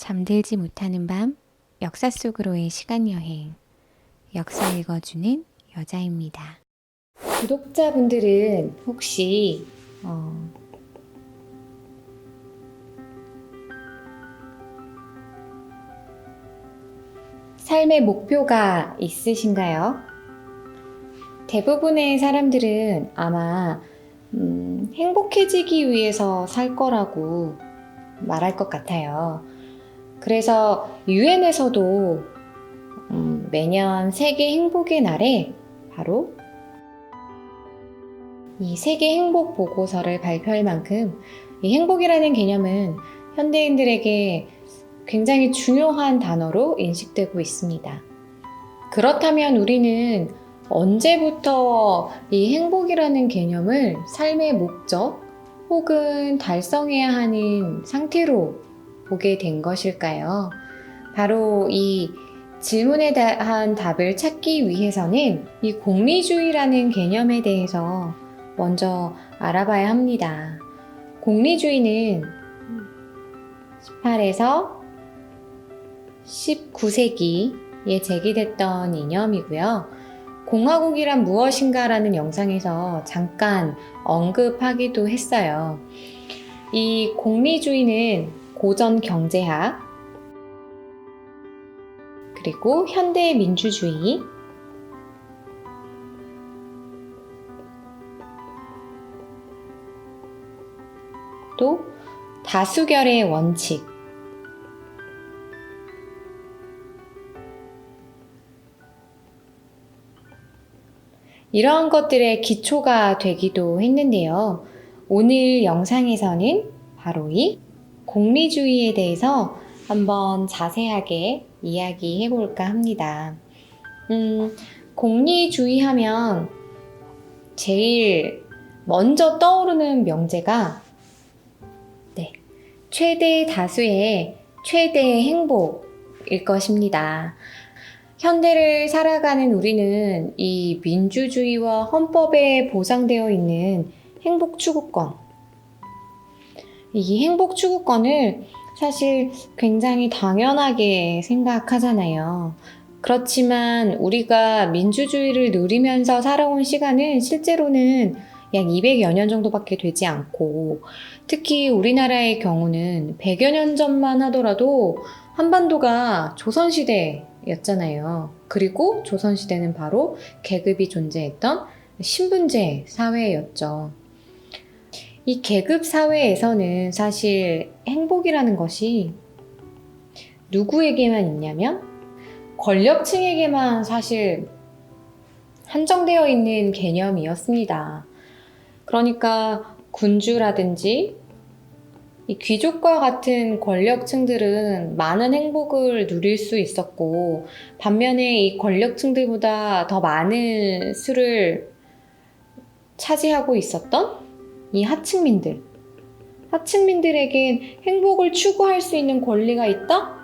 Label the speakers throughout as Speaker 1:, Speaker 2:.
Speaker 1: 잠들지 못하는 밤, 역사 속으로의 시간 여행. 역사 읽어주는 여자입니다. 구독자분들은 혹시 어, 삶의 목표가 있으신가요? 대부분의 사람들은 아마 음, 행복해지기 위해서 살 거라고 말할 것 같아요. 그래서 유엔에서도 음, 매년 세계 행복의 날에 바로 이 세계 행복 보고서를 발표할 만큼 이 행복이라는 개념은 현대인들에게 굉장히 중요한 단어로 인식되고 있습니다. 그렇다면 우리는 언제부터 이 행복이라는 개념을 삶의 목적 혹은 달성해야 하는 상태로 보게 된 것일까요? 바로 이 질문에 대한 답을 찾기 위해서는 이 공리주의라는 개념에 대해서 먼저 알아봐야 합니다. 공리주의는 18에서 19세기에 제기됐던 이념이고요. 공화국이란 무엇인가라는 영상에서 잠깐 언급하기도 했어요. 이 공리주의는 고전 경제학, 그리고 현대 민주주의, 또 다수결의 원칙, 이러한 것들의 기초가 되기도 했는데요. 오늘 영상에서는 바로 이 공리주의에 대해서 한번 자세하게 이야기해 볼까 합니다. 음, 공리주의 하면 제일 먼저 떠오르는 명제가 네, 최대 다수의 최대의 행복일 것입니다. 현대를 살아가는 우리는 이 민주주의와 헌법에 보장되어 있는 행복 추구권. 이 행복 추구권을 사실 굉장히 당연하게 생각하잖아요. 그렇지만 우리가 민주주의를 누리면서 살아온 시간은 실제로는 약 200여 년 정도밖에 되지 않고 특히 우리나라의 경우는 100여 년 전만 하더라도 한반도가 조선시대였잖아요. 그리고 조선시대는 바로 계급이 존재했던 신분제 사회였죠. 이 계급 사회에서는 사실 행복이라는 것이 누구에게만 있냐면 권력층에게만 사실 한정되어 있는 개념이었습니다. 그러니까 군주라든지 이 귀족과 같은 권력층들은 많은 행복을 누릴 수 있었고 반면에 이 권력층들보다 더 많은 수를 차지하고 있었던 이 하층민들 하층민들에겐 행복을 추구할 수 있는 권리가 있다?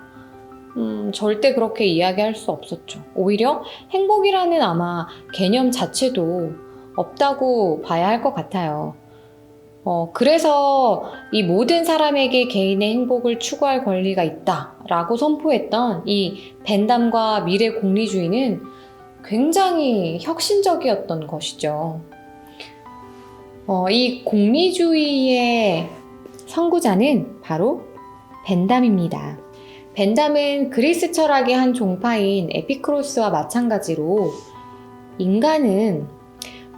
Speaker 1: 음, 절대 그렇게 이야기할 수 없었죠. 오히려 행복이라는 아마 개념 자체도 없다고 봐야 할 것 같아요. 어, 그래서 이 모든 사람에게 개인의 행복을 추구할 권리가 있다 라고 선포했던 이 벤담과 미래 공리주의는 굉장히 혁신적이었던 것이죠. 어, 이 공리주의의 선구자는 바로 벤담입니다. 벤담은 그리스 철학의 한 종파인 에피크로스와 마찬가지로 인간은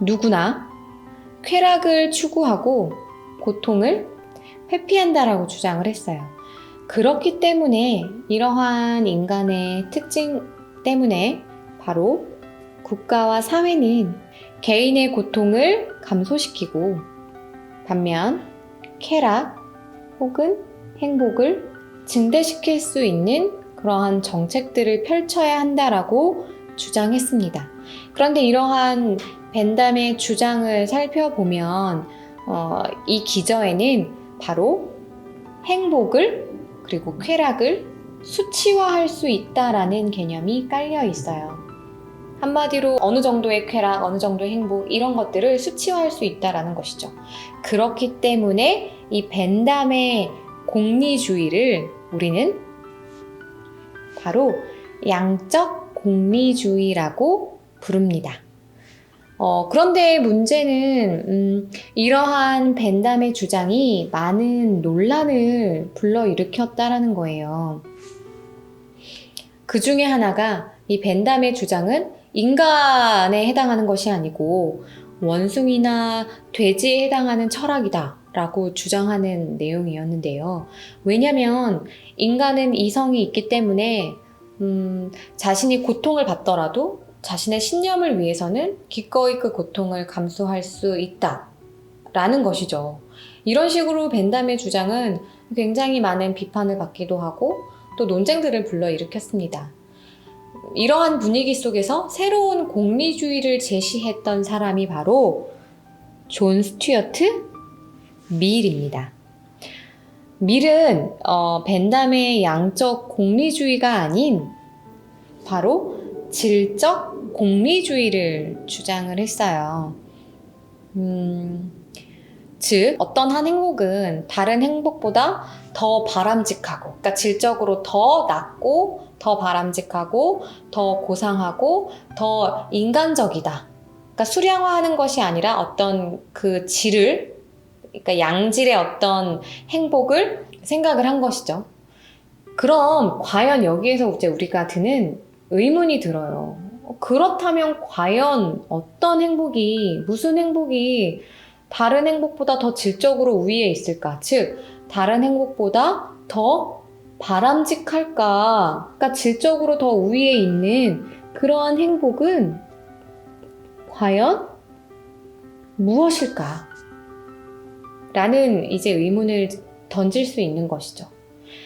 Speaker 1: 누구나 쾌락을 추구하고 고통을 회피한다라고 주장을 했어요. 그렇기 때문에 이러한 인간의 특징 때문에 바로 국가와 사회는 개인의 고통을 감소시키고 반면 쾌락 혹은 행복을 증대시킬 수 있는 그러한 정책들을 펼쳐야 한다라고 주장했습니다. 그런데 이러한 벤담의 주장을 살펴보면 어, 이 기저에는 바로 행복을 그리고 쾌락을 수치화할 수 있다라는 개념이 깔려 있어요. 한마디로 어느 정도의 쾌락, 어느 정도의 행복 이런 것들을 수치화할 수 있다라는 것이죠. 그렇기 때문에 이 벤담의 공리주의를 우리는 바로 양적 공리주의라고 부릅니다. 어, 그런데 문제는 음, 이러한 벤담의 주장이 많은 논란을 불러일으켰다라는 거예요. 그 중에 하나가 이 벤담의 주장은 인간에 해당하는 것이 아니고 원숭이나 돼지에 해당하는 철학이다. 라고 주장하는 내용이었는데요. 왜냐면 인간은 이성이 있기 때문에 음, 자신이 고통을 받더라도 자신의 신념을 위해서는 기꺼이 그 고통을 감수할 수 있다. 라는 것이죠. 이런 식으로 벤담의 주장은 굉장히 많은 비판을 받기도 하고 또 논쟁들을 불러일으켰습니다. 이러한 분위기 속에서 새로운 공리주의를 제시했던 사람이 바로 존 스튜어트 밀입니다. 밀은 어, 벤담의 양적 공리주의가 아닌 바로 질적 공리주의를 주장을 했어요. 음, 즉 어떤 한 행복은 다른 행복보다 더 바람직하고, 그러니까 질적으로 더 낫고, 더 바람직하고, 더 고상하고, 더 인간적이다. 그러니까 수량화하는 것이 아니라 어떤 그 질을, 그러니까 양질의 어떤 행복을 생각을 한 것이죠. 그럼 과연 여기에서 이제 우리가 드는 의문이 들어요. 그렇다면 과연 어떤 행복이, 무슨 행복이 다른 행복보다 더 질적으로 우위에 있을까? 즉, 다른 행복보다 더 바람직할까? 그러니까 질적으로 더 우위에 있는 그러한 행복은 과연 무엇일까? 라는 이제 의문을 던질 수 있는 것이죠.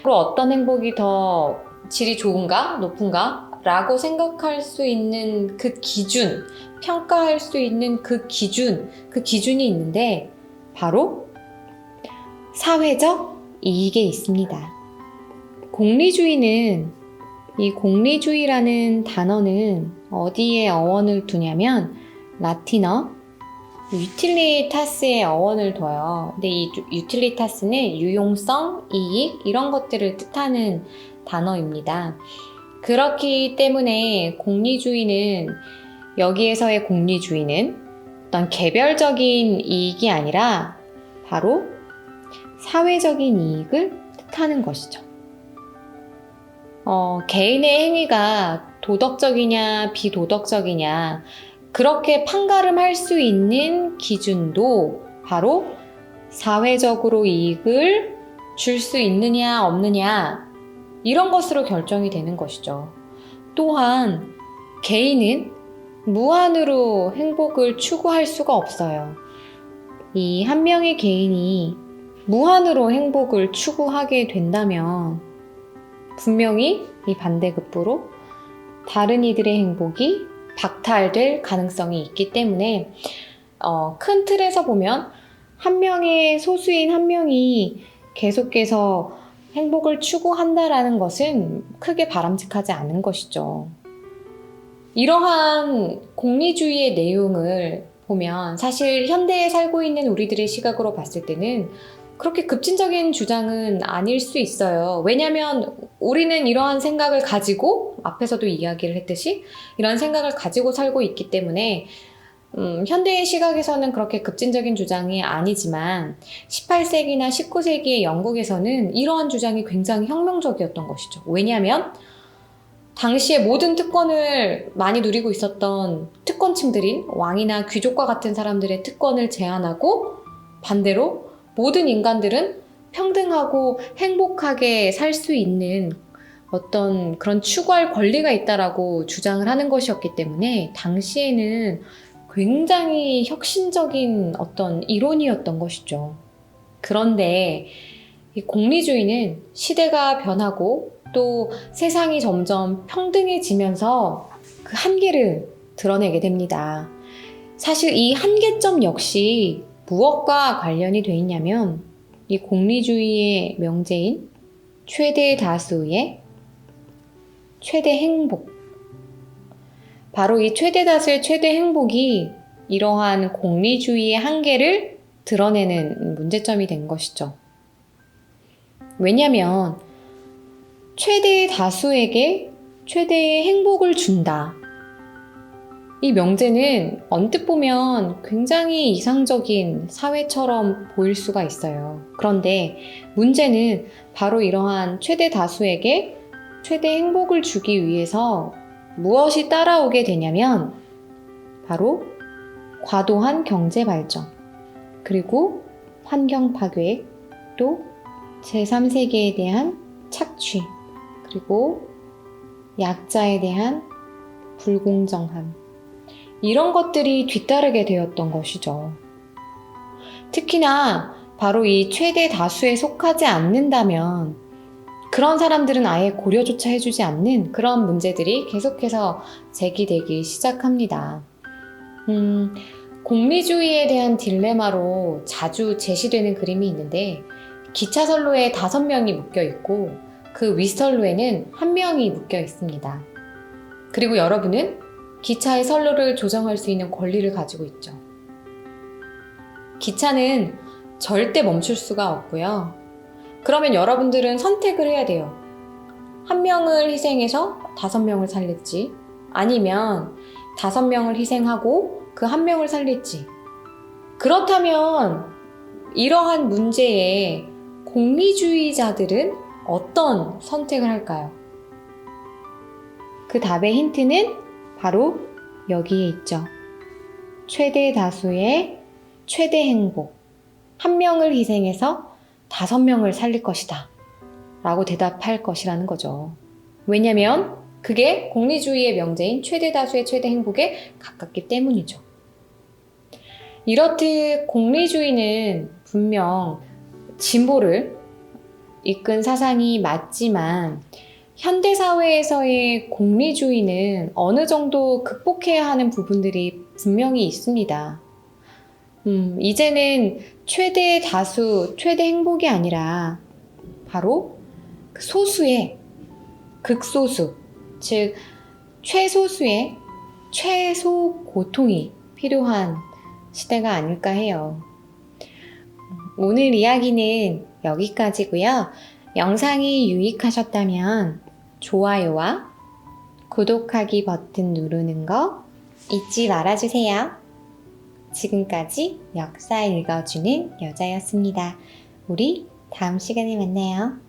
Speaker 1: 그리고 어떤 행복이 더 질이 좋은가? 높은가? 라고 생각할 수 있는 그 기준, 평가할 수 있는 그 기준, 그 기준이 있는데 바로 사회적 이익에 있습니다. 공리주의는 이 공리주의라는 단어는 어디에 어원을 두냐면 라틴어 유틸리타스의 어원을 둬요. 근데 이 유틸리타스는 유용성, 이익 이런 것들을 뜻하는 단어입니다. 그렇기 때문에 공리주의는 여기에서의 공리주의는 어떤 개별적인 이익이 아니라 바로 사회적인 이익을 뜻하는 것이죠. 어, 개인의 행위가 도덕적이냐 비도덕적이냐 그렇게 판가름할 수 있는 기준도 바로 사회적으로 이익을 줄 수 있느냐 없느냐 이런 것으로 결정이 되는 것이죠. 또한 개인은 무한으로 행복을 추구할 수가 없어요. 이 한 명의 개인이 무한으로 행복을 추구하게 된다면 분명히 이 반대급부로 다른 이들의 행복이 박탈될 가능성이 있기 때문에 어, 큰 틀에서 보면 한 명의 소수인 한 명이 계속해서 행복을 추구한다라는 것은 크게 바람직하지 않은 것이죠. 이러한 공리주의의 내용을 보면 사실 현대에 살고 있는 우리들의 시각으로 봤을 때는 그렇게 급진적인 주장은 아닐 수 있어요. 왜냐하면 우리는 이러한 생각을 가지고 앞에서도 이야기를 했듯이 이런 생각을 가지고 살고 있기 때문에 음, 현대의 시각에서는 그렇게 급진적인 주장이 아니지만 18세기나 19세기의 영국에서는 이러한 주장이 굉장히 혁명적이었던 것이죠. 왜냐하면 당시에 모든 특권을 많이 누리고 있었던 특권층들인 왕이나 귀족과 같은 사람들의 특권을 제한하고 반대로 모든 인간들은 평등하고 행복하게 살 수 있는 어떤 그런 추구할 권리가 있다라고 주장을 하는 것이었기 때문에 당시에는 굉장히 혁신적인 어떤 이론이었던 것이죠. 그런데 이 공리주의는 시대가 변하고 또 세상이 점점 평등해지면서 그 한계를 드러내게 됩니다. 사실 이 한계점 역시 무엇과 관련이 돼 있냐면 이 공리주의의 명제인 최대 다수의 최대 행복. 바로 이 최대 다수의 최대 행복이 이러한 공리주의의 한계를 드러내는 문제점이 된 것이죠. 왜냐면 최대 다수에게 최대의 행복을 준다. 이 명제는 언뜻 보면 굉장히 이상적인 사회처럼 보일 수가 있어요. 그런데 문제는 바로 이러한 최대 다수에게 최대 행복을 주기 위해서 무엇이 따라오게 되냐면 바로 과도한 경제 발전, 그리고 환경 파괴, 또 제3세계에 대한 착취, 그리고 약자에 대한 불공정함. 이런 것들이 뒤따르게 되었던 것이죠. 특히나 바로 이 최대 다수에 속하지 않는다면 그런 사람들은 아예 고려조차 해주지 않는 그런 문제들이 계속해서 제기되기 시작합니다. 음, 공리주의에 대한 딜레마로 자주 제시되는 그림이 있는데 기차 선로에 다섯 명이 묶여 있고 그 윗선로에는 한 명이 묶여 있습니다. 그리고 여러분은 기차의 선로를 조정할 수 있는 권리를 가지고 있죠. 기차는 절대 멈출 수가 없고요. 그러면 여러분들은 선택을 해야 돼요. 한 명을 희생해서 다섯 명을 살릴지, 아니면 다섯 명을 희생하고 그 한 명을 살릴지. 그렇다면 이러한 문제에 공리주의자들은 어떤 선택을 할까요? 그 답의 힌트는 바로 여기에 있죠. 최대 다수의 최대 행복. 한 명을 희생해서 다섯 명을 살릴 것이다. 라고 대답할 것이라는 거죠. 왜냐면 그게 공리주의의 명제인 최대 다수의 최대 행복에 가깝기 때문이죠. 이렇듯 공리주의는 분명 진보를 이끈 사상이 맞지만 현대 사회에서의 공리주의는 어느 정도 극복해야 하는 부분들이 분명히 있습니다. 음, 이제는 최대 다수, 최대 행복이 아니라 바로 그 소수의 극소수, 즉, 최소수의 최소 고통이 필요한 시대가 아닐까 해요. 오늘 이야기는 여기까지고요. 영상이 유익하셨다면 좋아요와 구독하기 버튼 누르는 거 잊지 말아주세요. 지금까지 역사 읽어주는 여자였습니다. 우리 다음 시간에 만나요.